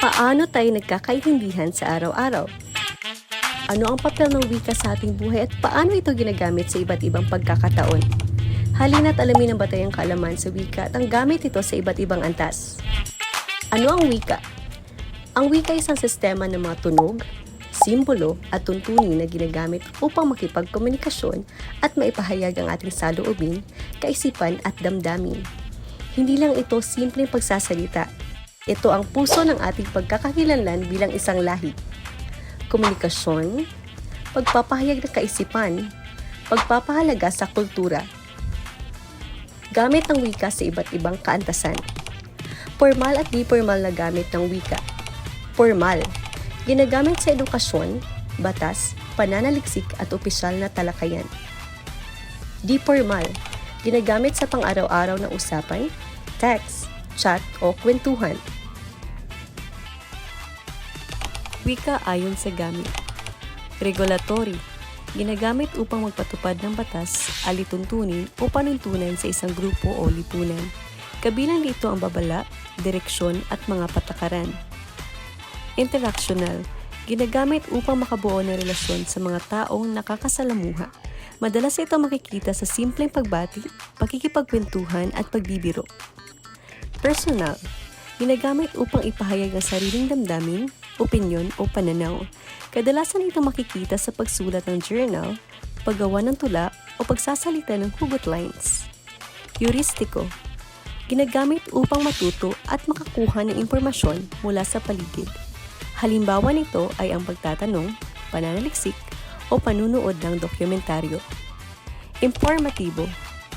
Paano tayo nagkakaintindihan sa araw-araw? Ano ang papel ng wika sa ating buhay at paano ito ginagamit sa iba't ibang pagkakataon? Halina't alamin ang batayang kaalaman sa wika at ang gamit ito sa iba't ibang antas. Ano ang wika? Ang wika ay isang sistema ng mga tunog, simbolo at tuntunin na ginagamit upang makipagkomunikasyon at maipahayag ang ating saloobin, kaisipan at damdamin. Hindi lang ito simpleng pagsasalita. Ito ang puso ng ating pagkakakilanlan bilang isang lahi. Komunikasyon, pagpapahayag ng kaisipan, pagpapahalaga sa kultura. Gamit ng wika sa iba't ibang kaantasan. Formal at di formal na gamit ng wika. Formal, ginagamit sa edukasyon, batas, pananaliksik at opisyal na talakayan. Di formal, ginagamit sa pang-araw-araw na usapan, text, chat o kwentuhan. Wika ayon sa gamit. Regulatory, ginagamit upang magpatupad ng batas, alituntunin o panuntunan sa isang grupo o lipunan. Kabilang dito ang babala, direksyon at mga patakaran. Interactional, ginagamit upang makabuo ng relasyon sa mga taong nakakasalamuha. Madalas ito makikita sa simpleng pagbati, pakikipagkwentuhan at pagbibiro. Personal, ginagamit upang ipahayag ang sariling damdamin, opinyon o pananaw. Kadalasan ito makikita sa pagsulat ng journal, paggawa ng tula o pagsasalita ng hugot lines. Heuristiko, ginagamit upang matuto at makakuha ng impormasyon mula sa paligid. Halimbawa nito ay ang pagtatanong, pananaliksik, o panunood ng dokumentaryo. Informatibo,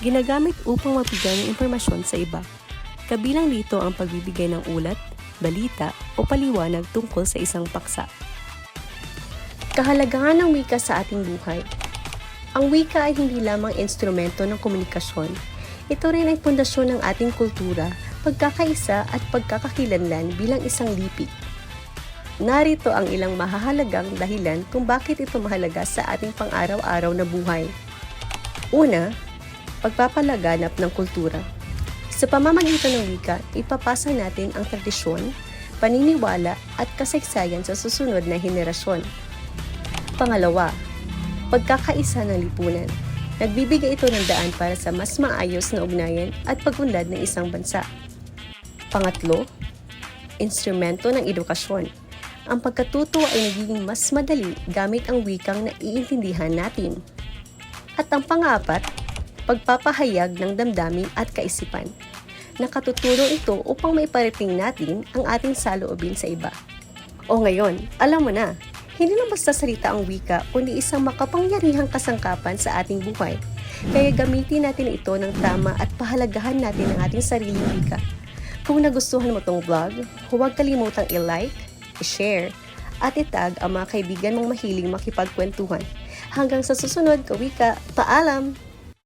ginagamit upang magbigay ng impormasyon sa iba. Kabilang dito ang pagbibigay ng ulat, balita o paliwanag tungkol sa isang paksa. Kahalagahan ng wika sa ating buhay. Ang wika ay hindi lamang instrumento ng komunikasyon. Ito rin ay pundasyon ng ating kultura, pagkakaisa at pagkakakilanlan bilang isang lipi. Narito ang ilang mahahalagang dahilan kung bakit ito mahalaga sa ating pang-araw-araw na buhay. Una, pagpapalaganap ng kultura. Sa pamamagitan ng wika, ipapasa natin ang tradisyon, paniniwala at kasaysayan sa susunod na henerasyon. Pangalawa, pagkakaisa ng lipunan. Nagbibigay ito ng daan para sa mas maayos na ugnayan at pagunlad ng isang bansa. Pangatlo, instrumento ng edukasyon. Ang pagkatuto ay nagiging mas madali gamit ang wikang naiintindihan natin. At ang pangapat, pagpapahayag ng damdamin at kaisipan. Nakatutulong ito upang maiparating natin ang ating saloobin sa iba. O ngayon, alam mo na, hindi lang basta salita ang wika, kundi isang makapangyarihang kasangkapan sa ating buhay. Kaya gamitin natin ito ng tama at pahalagahan natin ang ating sariling wika. Kung nagustuhan mo tong vlog, huwag kalimutang i-like, i-share, at itag ang mga kaibigan mong mahiling makipagkwentuhan. Hanggang sa susunod, kawika, paalam!